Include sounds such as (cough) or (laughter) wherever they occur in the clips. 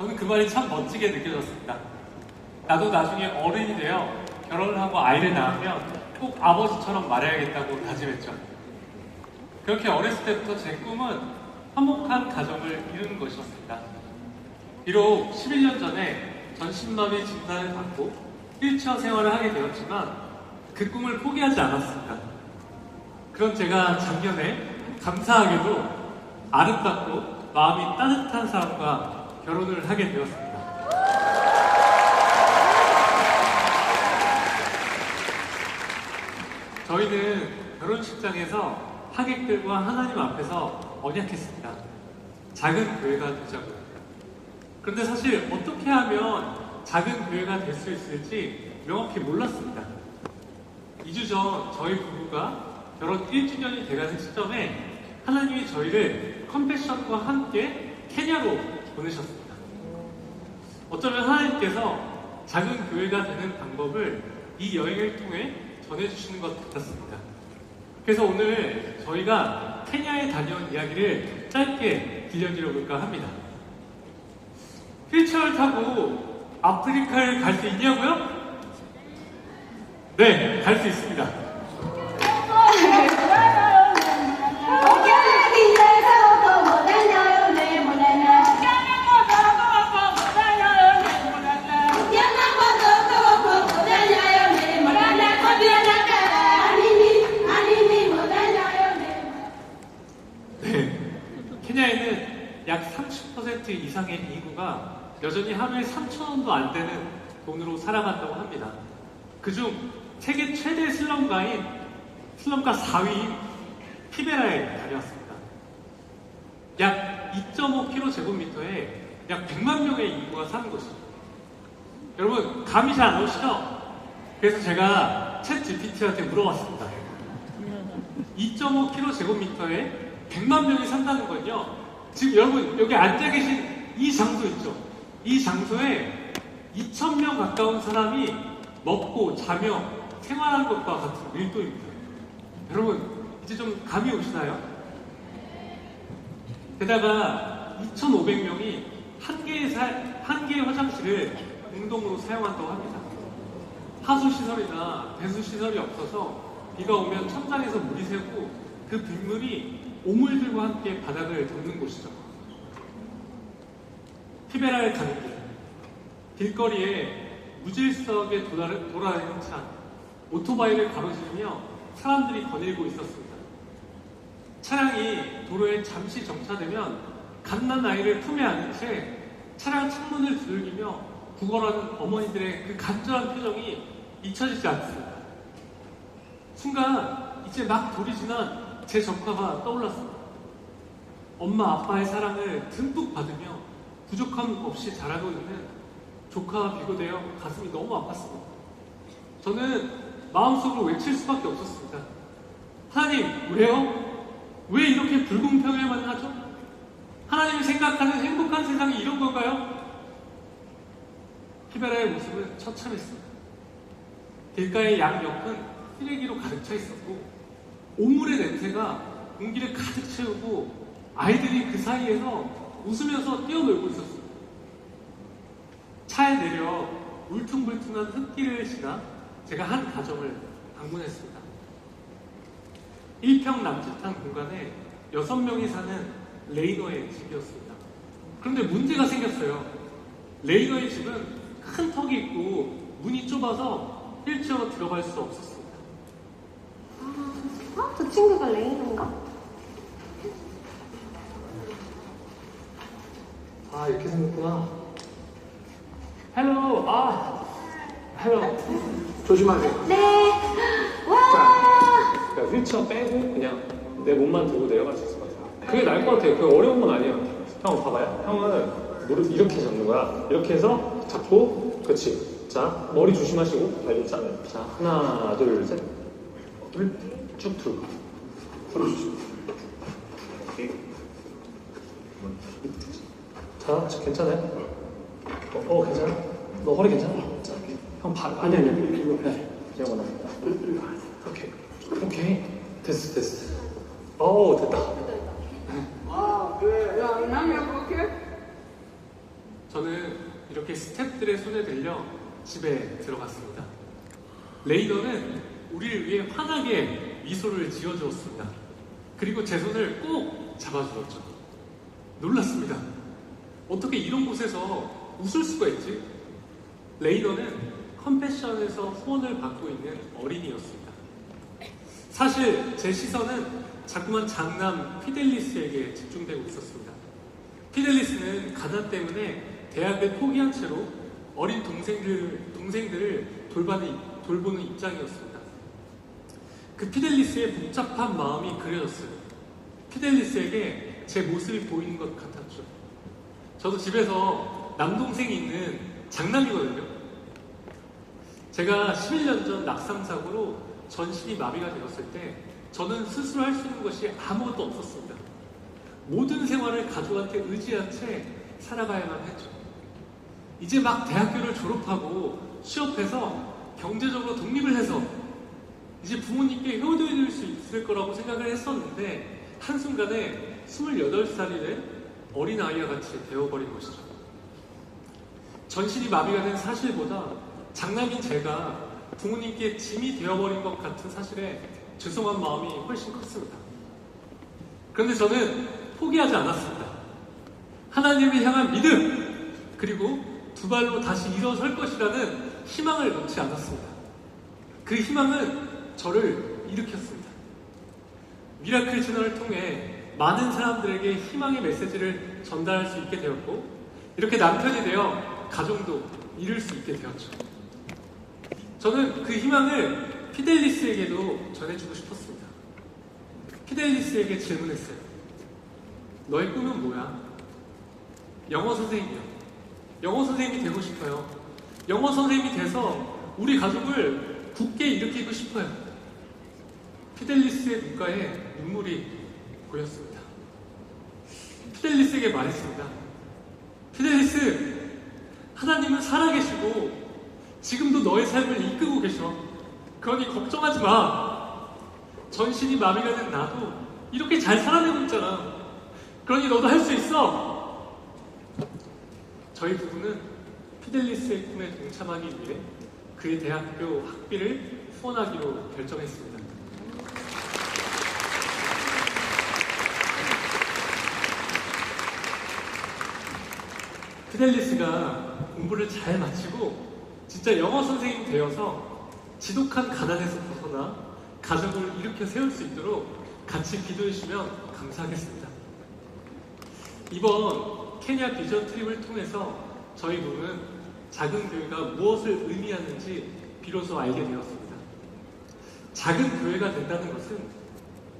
저는 그 말이 참 멋지게 느껴졌습니다. 나도 나중에 어른이 되어 결혼을 하고 아이를 낳으면 꼭 아버지처럼 말해야겠다고 다짐했죠. 그렇게 어렸을 때부터 제 꿈은 화목한 가정을 이루는 것이었습니다. 비록 11년 전에 전신마비 진단을 받고 휠체어 생활을 하게 되었지만 그 꿈을 포기하지 않았습니다. 그런 제가 작년에 감사하게도 아름답고 마음이 따뜻한 사람과 결혼을 하게 되었습니다. 저희는 결혼식장에서 하객들과 하나님 앞에서 언약했습니다. 작은 교회가 되자고요. 그런데 사실 어떻게 하면 작은 교회가 될 수 있을지 명확히 몰랐습니다. 2주 전 저희 부부가 결혼 1주년이 돼가는 시점에 하나님이 저희를 컴패션과 함께 케냐로 보내셨습니다. 어쩌면 하나님께서 작은 교회가 되는 방법을 이 여행을 통해 전해주시는 것 같았습니다. 그래서 오늘 저희가 케냐에 다녀온 이야기를 짧게 들려드려볼까 합니다. 휠체어를 타고 아프리카를 갈 수 있냐고요? 네, 갈 수 있습니다. 여전히 하루에 3,000원도 안 되는 돈으로 살아간다고 합니다. 그중 세계 최대 슬럼가인 슬럼가 4위인 피베라에 다녀왔습니다. 약 2.5km제곱미터에 약 100만 명의 인구가 사는 곳이죠. 여러분, 감이 잘 안 오시죠? 그래서 제가 챗 GPT한테 물어봤습니다. 2.5km제곱미터에 100만 명이 산다는 건요. 지금 여러분 여기 앉아 계신 이 장소 있죠? 이 장소에 2,000명 가까운 사람이 먹고 자며 생활하는 것과 같은 밀도입니다. 여러분 이제 좀 감이 오시나요? 게다가 2,500명이 한 개의 사- 한 개의 화장실을 공동으로 사용한다고 합니다. 하수 시설이나 배수 시설이 없어서 비가 오면 천장에서 물이 새고 그 빗물이 오물들과 함께 바닥을 덮는 곳이죠. 가는 길. 길거리에 무질서하게 돌아- 돌아다니는 차, 오토바이를 가로지르며 사람들이 거닐고 있었습니다. 차량이 도로에 잠시 정차되면 갓난 아이를 품에 안은 채 차량 창문을 두들기며 구걸하는 어머니들의 그 간절한 표정이 잊혀지지 않습니다. 순간 이제 막 돌이 지난 제 조카가 떠올랐습니다. 엄마 아빠의 사랑을 듬뿍 받으며 부족함 없이 자라고 있는 조카가 비교되어 가슴이 너무 아팠습니다. 저는 마음속으로 외칠 수밖에 없었습니다. 하나님, 왜요? 왜 이렇게 불공평해만 하죠? 하나님이 생각하는 행복한 세상이 이런 걸까요? 히베라의 모습은 처참했습니다. 길가의 양 옆은 쓰레기로 가득 차 있었고 오물의 냄새가 공기를 가득 채우고 아이들이 그 사이에서 웃으면서 뛰어놀고 있었습니다. 차에 내려 울퉁불퉁한 흙길을 지나 제가 한 가정을 방문했습니다. 1평 남짓한 공간에 6명이 사는 레이너의 집이었습니다. 그런데 문제가 생겼어요. 레이너의 집은 큰 턱이 있고 문이 좁아서 휠체어로 들어갈 수 없었습니다. 어? 저 친구가 레이인가? 아 이렇게 생겼구나. 헬로, 아, 헬로. 조심하세요. 네. 와. 그러니까 휠체어 빼고 그냥 내 몸만 들고 내려갈 수 있을 것 같아요. 그게 나을 것 같아요. 그게 어려운 건 아니에요. 형 봐봐요. 형은 무릎 이렇게 잡는 거야. 이렇게 해서 잡고, 그렇지. 자 머리 조심하시고 발리 자, 자 하나 둘 셋. 둘쭉 들고. 그렇지. 오케이. 자 괜찮아요? 어, 어 괜찮아? 너 허리 괜찮아? 자, 형 발, 아니 아니 이거 해. 영원아. 오케이. 오케이. 됐어 됐어. 오 됐다. 저는 이렇게 스탭들의 손에 들려 집에 들어갔습니다. 레이더는 우리를 위해 환하게 미소를 지어주었습니다. 그리고 제 손을 꼭 잡아주었죠. 놀랐습니다. 어떻게 이런 곳에서 웃을 수가 있지? 레이더는 컴패션에서 후원을 받고 있는 어린이였습니다. 사실 제 시선은 자꾸만 장남 피델리스에게 집중되고 있었습니다. 피델리스는 가난 때문에 대학을 포기한 채로 어린 동생들, 동생들을 돌보는, 돌보는 입장이었습니다. 그 피델리스의 복잡한 마음이 그려졌어요. 피델리스에게 제 모습이 보이는 것 같았죠. 저도 집에서 남동생이 있는 장남이거든요. 제가 11년 전 낙상사고로 전신이 마비가 되었을 때 저는 스스로 할 수 있는 것이 아무것도 없었습니다. 모든 생활을 가족한테 의지한 채 살아가야만 했죠. 이제 막 대학교를 졸업하고 취업해서 경제적으로 독립을 해서 이제 부모님께 효도해 줄 수 있을 거라고 생각을 했었는데 한순간에 28살이 된 어린아이와 같이 되어버린 것이죠. 전신이 마비가 된 사실보다 장남인 제가 부모님께 짐이 되어버린 것 같은 사실에 죄송한 마음이 훨씬 컸습니다. 그런데 저는 포기하지 않았습니다. 하나님을 향한 믿음, 그리고 두 발로 다시 일어설 것이라는 희망을 놓지 않았습니다. 그 희망은 저를 일으켰습니다. 미라클 채널을 통해 많은 사람들에게 희망의 메시지를 전달할 수 있게 되었고, 이렇게 남편이 되어 가정도 이룰 수 있게 되었죠. 저는 그 희망을 피델리스에게도 전해주고 싶었습니다. 피델리스에게 질문했어요. 너의 꿈은 뭐야? 영어 선생님이요. 영어 선생님이 되고 싶어요. 영어 선생님이 돼서 우리 가족을 굳게 일으키고 싶어요. 피델리스의 눈가에 눈물이 보였습니다. 피델리스에게 말했습니다. 피델리스, 하나님은 살아계시고 지금도 너의 삶을 이끌고 계셔. 그러니 걱정하지 마. 전신이 마비가 된 나도 이렇게 잘 살아내고 있잖아. 그러니 너도 할 수 있어. 저희 부부는 피델리스의 꿈에 동참하기 위해 그의 대학교 학비를 후원하기로 결정했습니다. 피델리스가 공부를 잘 마치고 진짜 영어 선생님이 되어서 지독한 가난에서 벗어나 가족을 일으켜 세울 수 있도록 같이 기도해 주시면 감사하겠습니다. 이번 케냐 비전 트립을 통해서 저희 부부는 작은 교회가 무엇을 의미하는지 비로소 알게 되었습니다. 작은 교회가 된다는 것은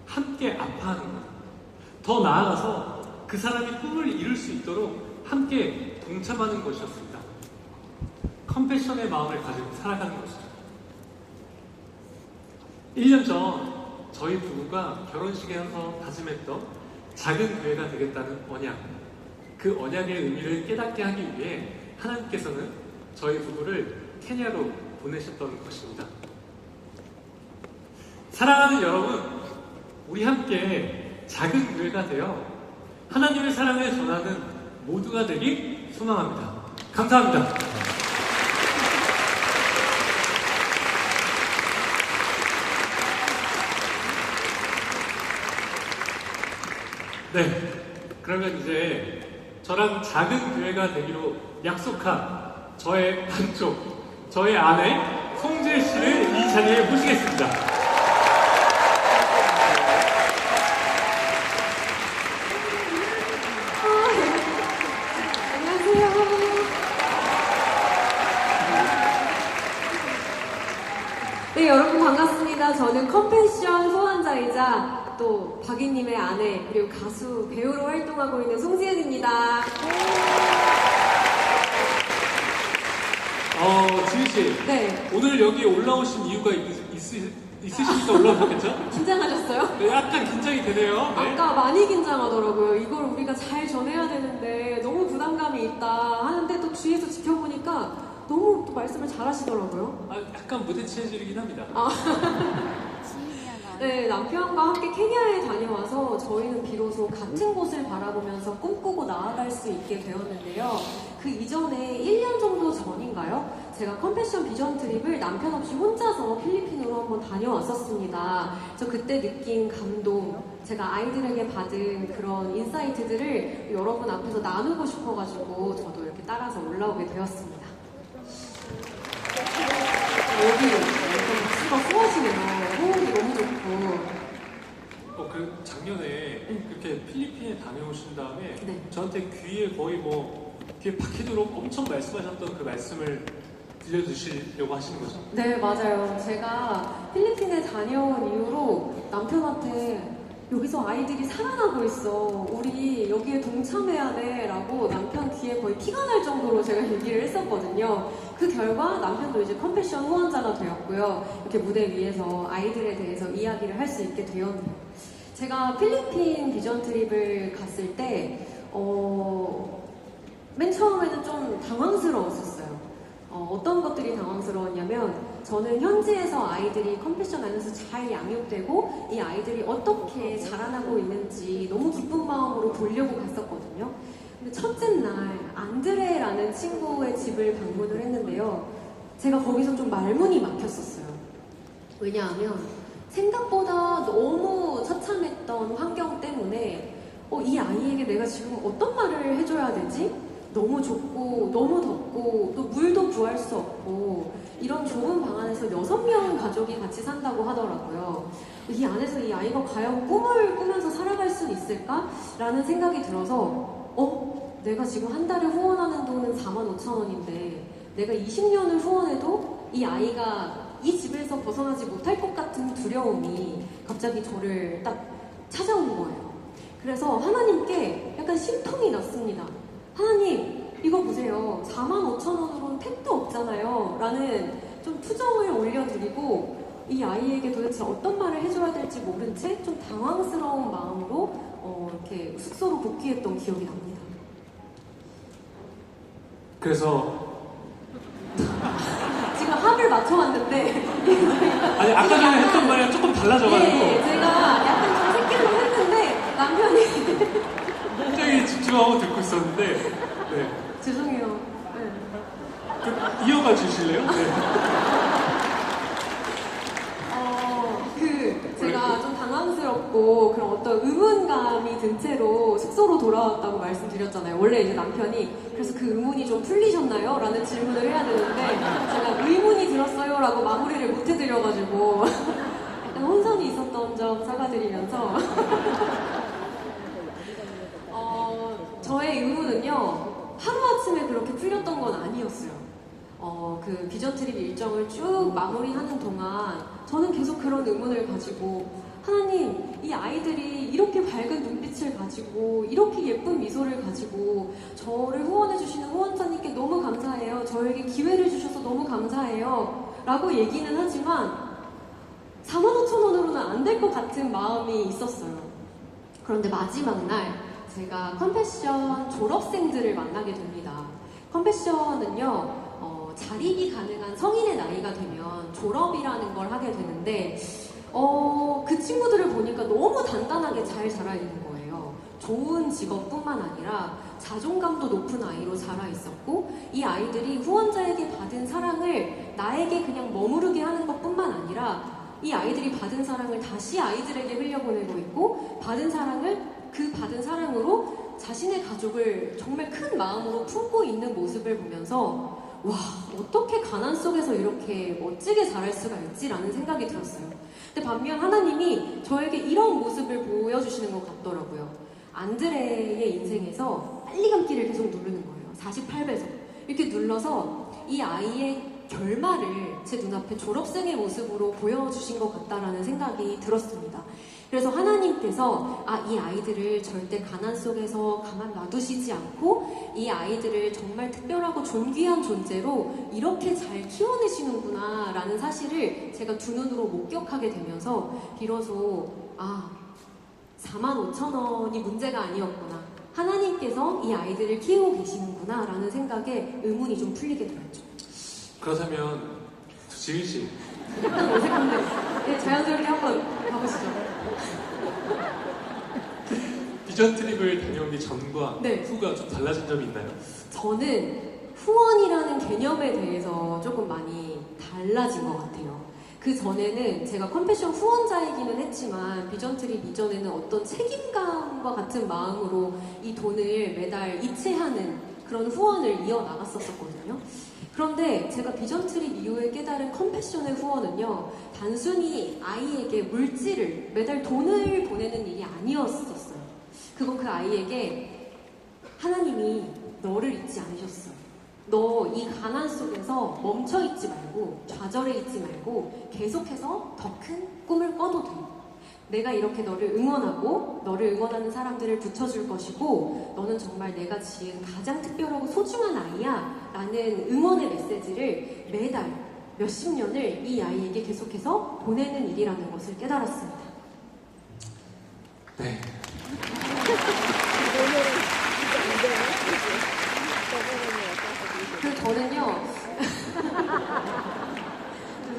함께 아파하는 것, 더 나아가서 그 사람이 꿈을 이룰 수 있도록 함께 동참하는 것이었습니다. 컴패션의 마음을 가지고 살아가는 것이죠. 1년 전 저희 부부가 결혼식에서 다짐했던 작은 교회가 되겠다는 언약, 그 언약의 의미를 깨닫게 하기 위해 하나님께서는 저희 부부를 케냐로 보내셨던 것입니다. 사랑하는 여러분, 우리 함께 작은 교회가 되어 하나님의 사랑을 전하는 모두가 되길 소망합니다. 감사합니다. 네. 그러면 이제 저랑 작은 교회가 되기로 약속한 저의 반쪽, 저의 아내 송재 씨를 이 자리에 모시겠습니다. 또 박이님의 아내 그리고 가수 배우로 활동하고 있는 송지은입니다. 어, 지은 씨. 네, 오늘 여기 올라오신 이유가 있, 있, 있으시니까 올라오셨겠죠? (laughs) 긴장하셨어요? 네, 약간 긴장이 되네요. 네. 아까 많이 긴장하더라고요. 이걸 우리가 잘 전해야 되는데 너무 부담감이 있다 하는데 또 뒤에서 지켜보니까 너무 또 말씀을 잘 하시더라고요. 아, 약간 무대 체질이긴 합니다. (laughs) 네, 남편과 함께 케냐에 다녀와서 저희는 비로소 같은 곳을 바라보면서 꿈꾸고 나아갈 수 있게 되었는데요. 그 이전에 1년 정도 전인가요? 제가 컴패션 비전 트립을 남편 없이 혼자서 필리핀으로 한번 다녀왔었습니다. 저 그때 느낀 감동, 제가 아이들에게 받은 그런 인사이트들을 여러분 앞에서 나누고 싶어가지고 저도 이렇게 따라서 올라오게 되었습니다. 여기 약간 박수가 후하시네요. 그 작년에 그렇게 필리핀에 다녀오신 다음에 네. 저한테 귀에 거의 뭐 귀에 박히도록 엄청 말씀하셨던 그 말씀을 들려주시려고 하시는 거죠? 네, 맞아요. 제가 필리핀에 다녀온 이후로 남편한테 여기서 아이들이 살아나고 있어. 우리 여기에 동참해야 돼. 라고 남편 귀에 거의 피가 날 정도로 제가 (laughs) 얘기를 했었거든요. 그 결과 남편도 이제 컴패션 후원자가 되었고요. 이렇게 무대 위에서 아이들에 대해서 이야기를 할 수 있게 되었네요. 제가 필리핀 비전 트립을 갔을 때, 어, 맨 처음에는 좀 당황스러웠었어요. 어, 떤 것들이 당황스러웠냐면 저는 현지에서 아이들이 컴패션 안에서 잘 양육되고 이 아이들이 어떻게 자라나고 있는지 너무 기쁜 마음으로 보려고 갔었거든요. 근데 첫째 날 안드레라는 친구의 집을 방문을 했는데요. 제가 거기서 좀 말문이 막혔었어요. 왜냐하면 생각보다 너무 처참했던 환경 때문에 어, 이 아이에게 내가 지금 어떤 말을 해줘야 되지? 너무 좁고 너무 덥고 또 물도 구할 수 없고 이런 좁은 방 안에서 여섯 명 가족이 같이 산다고 하더라고요. 이 안에서 이 아이가 과연 꿈을 꾸면서 살아갈 수 있을까? 라는 생각이 들어서 어? 내가 지금 한 달에 후원하는 돈은 4만 5천 원인데 내가 20년을 후원해도 이 아이가 이 집에서 벗어나지 못할 것 같은 두려움이 갑자기 저를 딱 찾아온 거예요. 그래서 하나님께 약간 심통이 났습니다. 하나님, 이거 보세요. 4만 5천 원으로는 택도 없잖아요. 라는 좀 투정을 올려드리고 이 아이에게 도대체 어떤 말을 해줘야 될지 모른 채 좀 당황스러운 마음으로 어, 이렇게 숙소로 복귀했던 기억이 납니다. 그래서 맞춰왔는데 아니 아까 전에 했던 말이랑 조금 달라져가지고 네, 제가 약간 좀 새끼로 했는데 남편이 굉장히 집중하고 듣고 있었는데 네. 죄송해요. 네. 그, 이어가 주실래요? 네. 어, 그, 제가 좀 당황스럽고 그런 어떤 의문감이 든 채로 숙소로 돌아왔다고 말씀드렸잖아요. 원래 이제 남편이 그래서 그 의문이 좀 풀리셨나요? 라는 질문을 해야 되는데 제가 의문이 들었어요? 라고 마무리를 못 해드려가지고 (laughs) 약간 혼선이 있었던 점 사과드리면서 (laughs) 어, 저의 의문은요 하루아침에 그렇게 풀렸던 건 아니었어요. 어, 그 비전 트립 일정을 쭉 마무리하는 동안 저는 계속 그런 의문을 가지고 하나님, 이 아이들이 이렇게 밝은 눈빛을 가지고 이렇게 예쁜 미소를 가지고 저를 후원해주시는 후원자님께 너무 감사해요. 저에게 기회를 주셔서 너무 감사해요. 라고 얘기는 하지만 4만 5천 원으로는 안 될 것 같은 마음이 있었어요. 그런데 마지막 날 제가 컴패션 졸업생들을 만나게 됩니다. 컴패션은요, 어, 자립이 가능한 성인의 나이가 되면 졸업이라는 걸 하게 되는데, 어, 그 친구들을 보니까 너무 단단하게 잘 자라 있는 거예요. 좋은 직업뿐만 아니라 자존감도 높은 아이로 자라 있었고, 이 아이들이 후원자에게 받은 사랑을 나에게 그냥 머무르게 하는 것뿐만 아니라 이 아이들이 받은 사랑을 다시 아이들에게 흘려보내고 있고 받은 사랑을 그 받은 사랑으로 자신의 가족을 정말 큰 마음으로 품고 있는 모습을 보면서 와 어떻게 가난 속에서 이렇게 멋지게 자랄 수가 있지라는 생각이 들었어요. 근데 반면 하나님이 저에게 이런 모습을 보여주시는 것 같더라고요. 안드레의 인생에서 빨리 감기를 계속 누르는 거예요. 48배속 이렇게 눌러서 이 아이의 결말을 제 눈앞에 졸업생의 모습으로 보여주신 것 같다라는 생각이 들었습니다. 그래서 하나님께서 아, 이 아이들을 절대 가난 속에서 가만 놔두시지 않고 이 아이들을 정말 특별하고 존귀한 존재로 이렇게 잘 키워내시는구나 라는 사실을 제가 두 눈으로 목격하게 되면서 비로소 아, 4만 5천 원이 문제가 아니었구나. 하나님께서 이 아이들을 키우고 계시는구나 라는 생각에 의문이 좀 풀리게 되었죠. 그렇다면 지민 씨 약간 어색한데 네, 자연스럽게 한번. 비전 (laughs) 비전 트립을 다녀오기 전과 네. 후가 좀 달라진 점이 있나요? 저는 후원이라는 개념에 대해서 조금 많이 달라진 것 같아요. 그 전에는 제가 컴패션 후원자이기는 했지만 비전 트립 이전에는 어떤 책임감과 같은 마음으로 이 돈을 매달 이체하는 그런 후원을 이어 나갔었거든요. 그런데 제가 비전 트립 이후에 깨달은 컴패션의 후원은요, 단순히 아이에게 물질을 매달 돈을 보내는 일이 아니었었어요. 그건 그 아이에게 하나님이 너를 잊지 않으셨어. 너 이 가난 속에서 멈춰 있지 말고 좌절해 있지 말고 계속해서 더 큰 꿈을 꿔도 돼. 내가 이렇게 너를 응원하고 너를 응원하는 사람들을 붙여줄 것이고 너는 정말 내가 지은 가장 특별하고 소중한 아이야 라는 응원의 메시지를 매달 몇십 년을 이 아이에게 계속해서 보내는 일이라는 것을 깨달았습니다. 네. 그래서 저는요.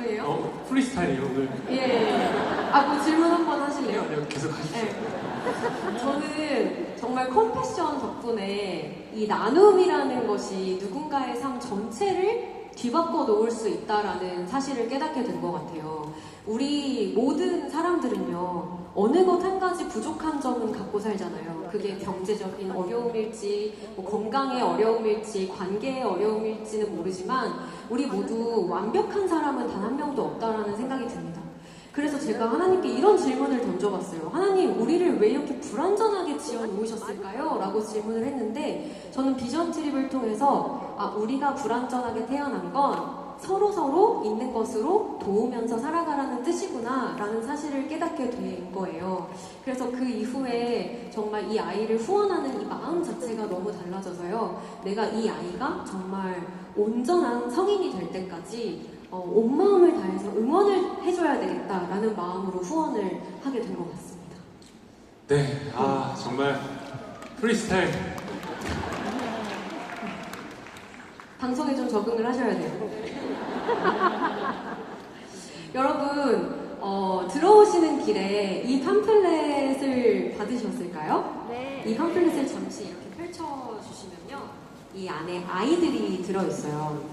죄송해요. 어, 프리스타일이에요 오늘. 예. 아, 뭐 질문 한 번 하실래요? 아니요, 계속 하십시오. 네. 저는 정말 컴패션 덕분에 이 나눔이라는 것이 누군가의 삶 전체를 뒤바꿔 놓을 수 있다라는 사실을 깨닫게 된 것 같아요. 우리 모든 사람들은요, 어느 것 한 가지 부족한 점은 갖고 살잖아요. 그게 경제적인 어려움일지, 뭐 건강의 어려움일지, 관계의 어려움일지는 모르지만, 우리 모두 완벽한 사람은 단 한 명도 없다라는 생각이 듭니다. 그래서 제가 하나님께 이런 질문을 던져봤어요. 하나님, 우리를 왜 이렇게 불완전하게 지어 놓으셨을까요? 라고 질문을 했는데, 저는 비전 트립을 통해서, 아, 우리가 불완전하게 태어난 건 서로 서로 있는 것으로 도우면서 살아가라는 뜻이구나, 라는 사실을 깨닫게 된 거예요. 그래서 그 이후에 정말 이 아이를 후원하는 이 마음 자체가 너무 달라져서요. 내가 이 아이가 정말 온전한 성인이 될 때까지 어, 온 마음을 다해서 응원을 해줘야 되겠다라는 마음으로 후원을 하게 된 것 같습니다. 네, 아 정말 프리스타일. 방송에 좀 적응을 하셔야 돼요. (laughs) 여러분, 어, 들어오시는 길에 이 팜플렛을 받으셨을까요? 네. 이 팜플렛을 잠시 이렇게 펼쳐주시면요. 이 안에 아이들이 들어있어요.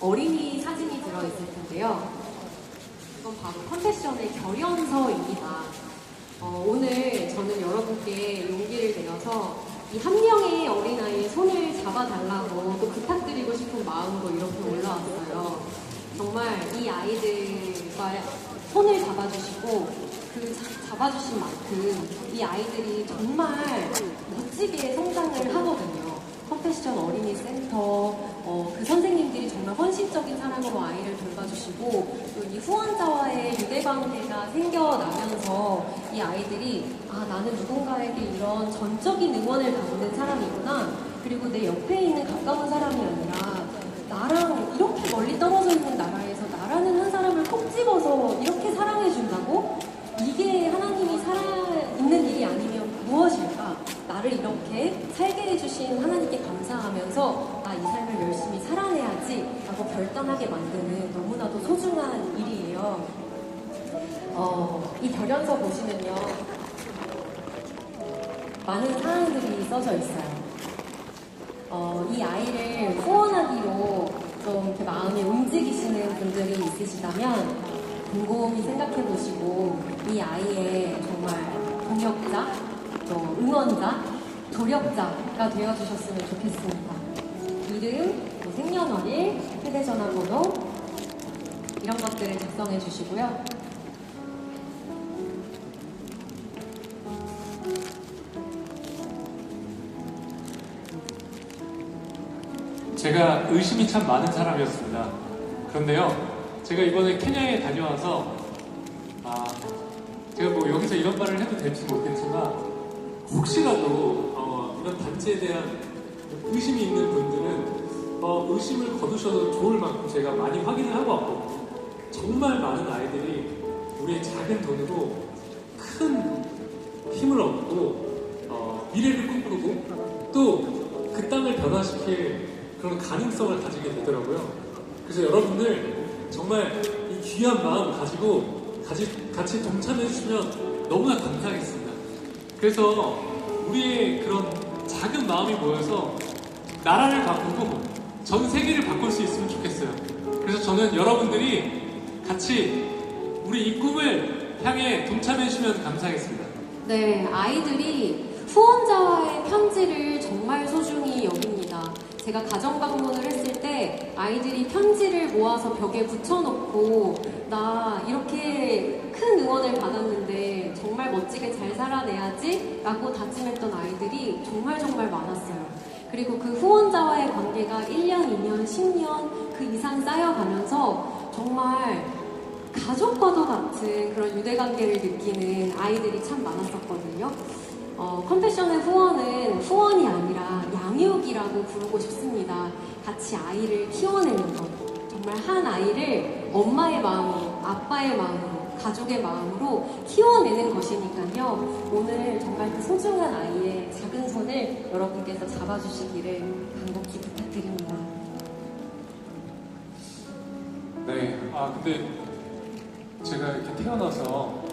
어린이 사진이 들어있을 텐데요. 이건 바로 컨페션의 결연서입니다. 어, 오늘 저는 여러분께 용기를 내어서 이 한 명의 어린아이의 손을 잡아달라고 또 부탁드리고 싶은 마음으로 이렇게 올라왔어요. 정말 이 아이들과 손을 잡아주시고 그 자- 잡아주신 만큼 이 아이들이 정말 멋지게 성장을 하거든요. 컴패션 어린이 센터, 어, 그 선생님들이 정말 헌신적인 사랑으로 아이를 돌봐주시고, 또 이 후원자와의 유대관계가 생겨나면서 이 아이들이, 아, 나는 누군가에게 이런 전적인 응원을 받는 사람이구나. 그리고 내 옆에 있는 가까운 사람이 아니라, 나랑 이렇게 멀리 떨어져 있는 나라에서 나라는 한 사람을 콕 집어서 이렇게 사랑해준다고? 이게 하나님이 살아있는 일이 아니면 무엇일까? 나를 이렇게 살게 해주신 하나님께 감사하면서 아, 이 삶을 열심히 살아내야지 결단하게 만드는 너무나도 소중한 일이에요. 어, 이 결연서 보시면요. 많은 사항들이 써져 있어요. 어, 이 아이를 후원하기로 좀 이렇게 마음이 움직이시는 분들이 있으시다면 곰곰이 생각해 보시고 이 아이의 정말 동역자, 또 응원자, 조력자가 되어 주셨으면 좋겠습니다. 이름, 뭐 생년월일, 휴대전화번호 이런 것들을 작성해 주시고요. 제가 의심이 참 많은 사람이었습니다. 그런데요, 제가 이번에 케냐에 다녀와서, 아, 제가 뭐 여기서 이런 말을 해도 될지 모르겠지만, 혹시라도 어, 이런 단체에 대한 의심이 있는 분들은 어, 의심을 거두셔도 좋을 만큼 제가 많이 확인을 하고 왔거든요. 정말 많은 아이들이 우리의 작은 돈으로 큰 힘을 얻고 어, 미래를 꿈꾸고 또 그 땅을 변화시킬 그런 가능성을 가지게 되더라고요. 그래서 여러분들 정말 이 귀한 마음 가지고 같이, 같이 동참해 주시면 너무나 감사하겠습니다. 그래서 우리의 그런 작은 마음이 모여서 나라를 바꾸고 전 세계를 바꿀 수 있으면 좋겠어요. 그래서 저는 여러분들이 같이 우리 이 꿈을 향해 동참해 주시면 감사하겠습니다. 네, 아이들이 후원자와의 편지를 정말 소중히 여깁니다. 제가 가정 방문을 했을 때 아이들이 편지를 모아서 벽에 붙여놓고 나 이렇게 큰 응원을 받았는데 정말 멋지게 잘 살아내야지 라고 다짐했던 아이들이 정말 정말 많았어요. 그리고 그 후원자와의 관계가 1년, 2년, 10년 그 이상 쌓여가면서 정말 가족과도 같은 그런 유대관계를 느끼는 아이들이 참 많았었거든요. 어, 컴패션의 후원은 후원이 아니라 양육이라고 부르고 싶습니다. 같이 아이를 키워내는 것. 정말 한 아이를 엄마의 마음으로, 아빠의 마음으로, 가족의 마음으로 키워내는 것이니까요. 오늘 정말 그 소중한 아이의 작은 손을 여러분께서 잡아주시기를 간곡히 부탁드립니다. 네, 아 근데 제가 이렇게 태어나서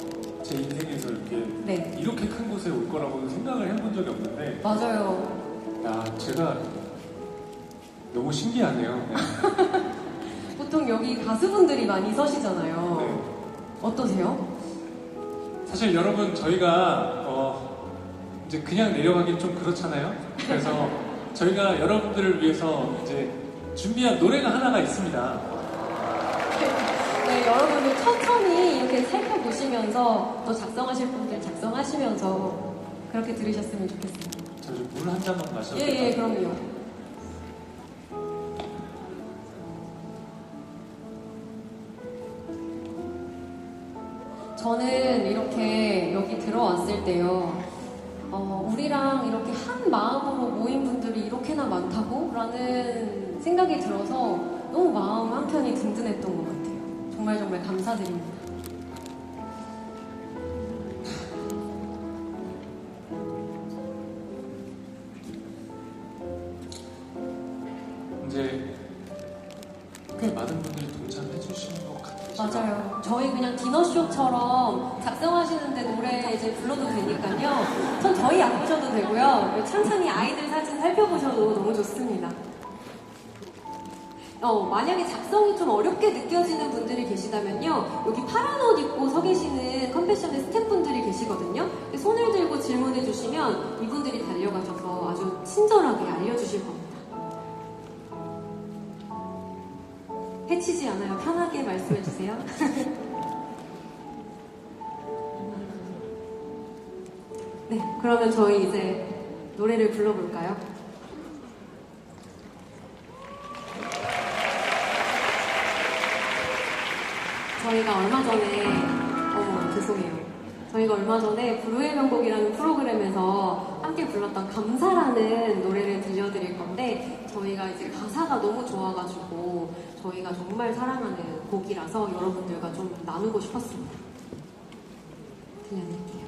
제 인생에서 이렇게 네, 이렇게 큰 곳에 올 거라고는 생각을 해본 적이 없는데, 맞아요. 야 제가 너무 신기하네요. 네. (laughs) 보통 여기 가수분들이 많이 서시잖아요. 네. 어떠세요? 사실 여러분 저희가 어, 이제 그냥 내려가긴 좀 그렇잖아요. 그래서 (laughs) 저희가 여러분들을 위해서 이제 준비한 노래가 하나가 있습니다. 네, 여러분들 천천히 이렇게 살펴보시면서 또 작성하실 분들 작성하시면서 그렇게 들으셨으면 좋겠습니다. 저 좀 물 한 잔만 마셔도 예, 될까요? 예, 그럼요. 저는 이렇게 여기 들어왔을 때요, 어, 우리랑 이렇게 한 마음으로 모인 분들이 이렇게나 많다고? 라는 생각이 들어서 너무 마음 한켠이 든든했던 것 같아요. 정말 정말 감사드립니다. 이제 꽤 많은 분들이 동참해 주시는 것 같아요. 맞아요. 저희 그냥 디너쇼처럼 작성하시는데 노래 이제 불러도 되니까요. 전 저희 안 보셔도 되고요. 천천히 아이들 사진 살펴보셔도 너무 좋습니다. 어, 만약에 작성이 좀 어렵게 느껴지는 분들이 계시다면요. 여기 파란 옷 입고 서 계시는 컴패션의 스태프분들이 계시거든요. 손을 들고 질문해 주시면 이분들이 달려가셔서 아주 친절하게 알려주실 겁니다. 해치지 않아요. 편하게 말씀해 주세요. (laughs) 네, 그러면 저희 이제 노래를 불러볼까요? 저희가 얼마 전에, 어머, 죄송해요. 저희가 얼마 전에 불후의 명곡이라는 프로그램에서 함께 불렀던 감사라는 노래를 들려드릴 건데, 저희가 이제 가사가 너무 좋아가지고, 저희가 정말 사랑하는 곡이라서 여러분들과 좀 나누고 싶었습니다. 들려드릴게요.